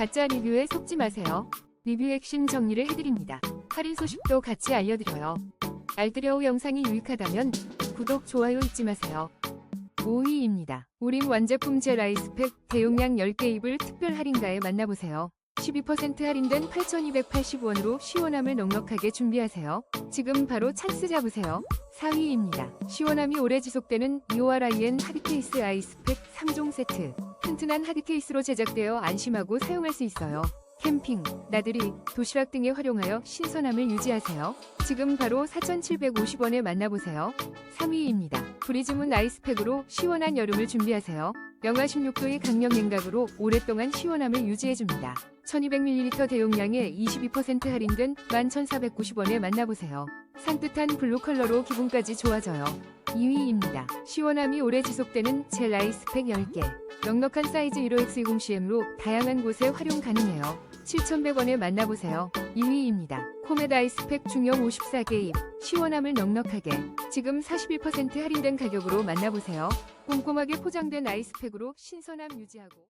가짜 리뷰에 속지 마세요. 리뷰 핵심 정리를 해드립니다. 할인 소식도 같이 알려드려요. 알뜰여우 영상이 유익하다면 구독, 좋아요 잊지 마세요. 5위입니다. 우림 완제품 젤 아이스팩 대용량 10개 입을 특별 할인가에 만나보세요. 12% 할인된 8,280원으로 시원함을 넉넉하게 준비하세요. 지금 바로 찬스 잡으세요. 4위입니다. 시원함이 오래 지속되는 이오아라이엔 하드케이스 아이스팩 3종 세트. 튼튼한 하드 케이스로 제작되어 안심하고 사용할 수 있어요. 캠핑, 나들이, 도시락 등에 활용하여 신선함을 유지하세요. 지금 바로 4,750원에 만나보세요. 3위입니다. 프리즈문 아이스팩으로 시원한 여름을 준비하세요. 영하 16도의 강력 냉각으로 오랫동안 시원함을 유지해줍니다. 1200ml 대용량에 22% 할인된 11,490원에 만나보세요. 산뜻한 블루 컬러로 기분까지 좋아져요. 2위입니다. 시원함이 오래 지속되는 젤 아이스팩 10개. 넉넉한 사이즈 15X20CM로 다양한 곳에 활용 가능해요. 7,100원에 만나보세요. 2위입니다. 코메드 아이스팩 중형 54개 입. 시원함을 넉넉하게. 지금 41% 할인된 가격으로 만나보세요. 꼼꼼하게 포장된 아이스팩으로 신선함 유지하고.